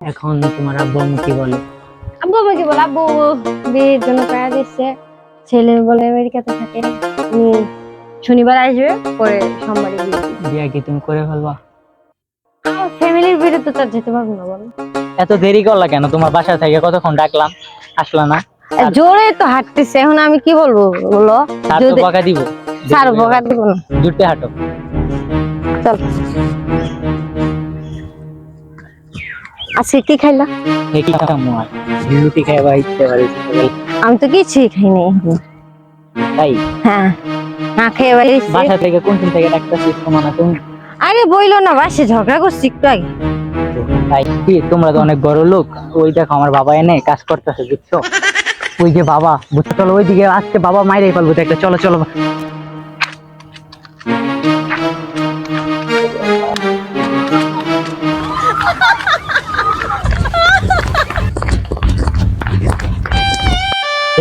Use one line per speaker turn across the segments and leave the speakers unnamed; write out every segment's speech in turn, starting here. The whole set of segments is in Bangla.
এখন তোমার আব্বু আম্মু কি বলে?
আব্বু আমাকে বলে? আব্বু বিয়ের জন্য প্যারা দিচ্ছে। ছেলে বলে আমেরিকাতে থাকে। উনি শনিবার আসবে পরে সোমবারে বিয়ে
কি তুমি করে ফেলবা?
আমার ফ্যামিলির বিরুদ্ধে তো যেতে পারব না বলো।
এত দেরি করলা কেন? তোমার বাসা থেকে কতক্ষণ ডাকলাম? আসলা না?
জোরে তো হাঁটতেছে এখন আমি কি বলব বলো? যদি-
বকা দিব।
স্যার বকা দিব না।
জুটে হাঁটো।
চল। আজকে কি খাইলা?
দেখি কামু আর রুটি
আমি তো কিছুই খাইনি।
তাই?
হ্যাঁ না খেয়ে বাড়ি
বাসা থেকে কোন দিন থেকে ডাকতেছিস তোমার না তুমি?
আরে বইলো না বাসে ঝগড়া করছি একটু আগে।
তাই? কি তোমরা তো অনেক বড় লোক। ওই দেখো আমার বাবা এনে কাজ করতেছে বুঝছ? ওই যে বাবা বুঝছ? চলো ওইদিকে আজকে বাবা মাইরাই ফেলব একটা চলো চলো।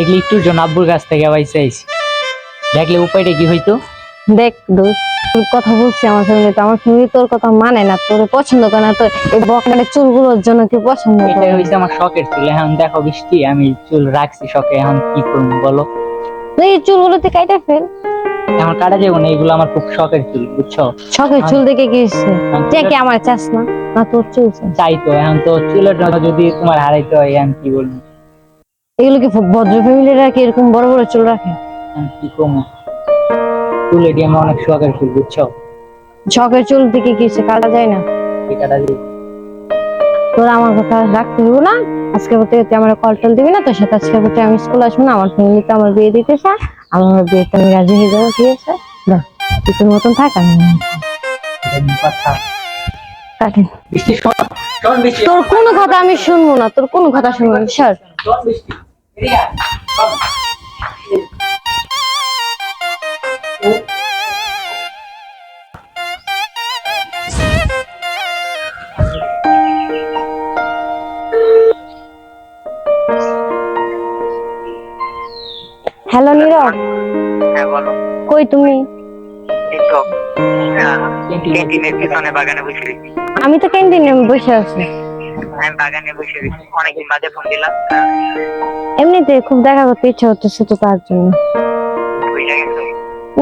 দেখলি একটু জন আব্বুর কাছ থেকে পাইছে আইছি। দেখলে উপায়টা কি হইতো?
দেখ দোস্ত তোর কথা বলছি আমার ফ্যামিলি তো আমার ফ্যামিলি তোর কথা মানে না তোর পছন্দ করে না তো এই বকমারে চুলগুলোর জন্য কি পছন্দ করে
এটাই হইছে আমার শখের চুল। এখন দেখো বৃষ্টি আমি চুল রাখছি শখে এখন কি করব বলো?
তুই এই চুলগুলোতে কাইটা ফেল।
এখন কাটা যাব না এগুলো আমার খুব শখের চুল বুঝছ?
শখের চুল দেখে কি হচ্ছে? তুই কি আমার চাস না না তোর চুল?
চাই তো এখন তো চুলের জন্য যদি তোমার হারাইতে হয় এখন কি বলব?
এগুলো কি ভদ্র ফ্যামিলিরা কি এরকম বড় বড় চুল রাখে?
কি কমো? চুল এটি আমার অনেক শখের চুল বুঝছ?
শখের চুল দেখে কি হচ্ছে? কাটা যায় না?
কাটা
তোর আমার কথা রাখতে দিব না। আজকে বলতে আমার কল টল দিবি না তোর সাথে আজকে বলতে আমি স্কুল আসব না আমার ফ্যামিলিতে আমার বিয়ে দিতে চায়। আমার বিয়েতে আমি রাজি হয়ে যাব ঠিক আছে? না তুই তোর মতন থাক আমি তোর কোনো কথা আমি শুনব না তোর কোনো কথা শুনব না সর। হ্যালো নীরব
হ্যাঁ বলো।
কই তুমি?
এই তো ক্যান্টিনের পিছনে বাগানে বসে
আমি তো ক্যান্টিনে বসে আছি।
আমি বাগানে বসে রয়েছি। অনেকদিন বাদে ফোন দিলাম।
এমনিতে খুব দেখা করতে ইচ্ছা হচ্ছে তো তার জন্য।
বুঝে গেছো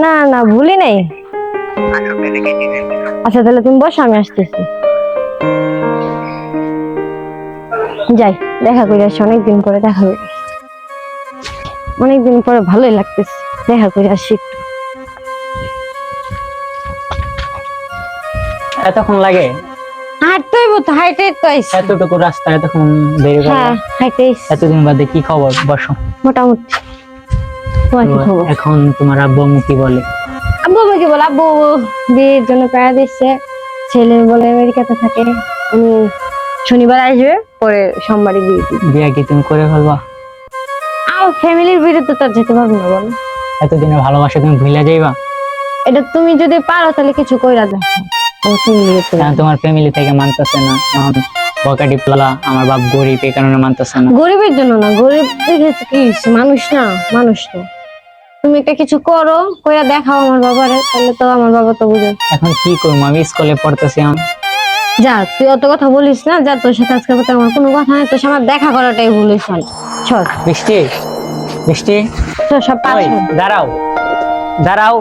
না না ভুলি নাই।
পিছনে
আচ্ছা তাহলে তুমি বসো আমি আসতেছি। যাই দেখা করে আসি অনেকদিন পরে দেখা করে অনেকদিন পরে ভালোই লাগতেছে দেখা করে আসি একটু।
এতক্ষণ লাগে?
হাঁটতে হইব তো
এতটুকু রাস্তা এতক্ষণ দেরি করে
হ্যাঁ
এতদিন বাদে কি খবর? বসো।
মোটামুটি। কি
এখন তোমার আব্বু আম্মু কি বলে?
আব্বু আমাকে বলে? আব্বু বিয়ের জন্য প্যারা দিচ্ছে। ছেলে বলে আমেরিকাতে থাকে। উনি শনিবার আসবে পরে সোমবারে বিয়ে
বিয়া কি তুমি করে ফেলবা?
আমার ফ্যামিলির বিরুদ্ধে তো যেতে পারব না বলো।
এতদিনের ভালোবাসা তুমি ভুলে যাইবা?
এটা তুমি যদি পারো তাহলে কিছু কইরা দেখো।
তোমার ফ্যামিলি থেকে মানতেছে না। এখন বকাটি প্লালা আমার বাপ গরিব এই কারণে মানতেছে না।
গরিবের জন্য না গরিব কি মানুষ না মানুষ তো। তুমি একটা কিছু করো কইরা দেখাও আমার বাবারে তাহলে তো আমার বাবা তো বুঝে।
এখন কি করব? আমি স্কুলে পড়তেছি এখন।
যা তুই অত কথা বলিস না যা তোর সাথে আজকে পর্যন্ত আমার কোনো কথা নেই তোর সাথে আমার দেখা করাটাই ভুল হয়েছে। চল।
বৃষ্টি বৃষ্টি
চল সব পাঁচ
দাঁড়াও। দাঁড়াও।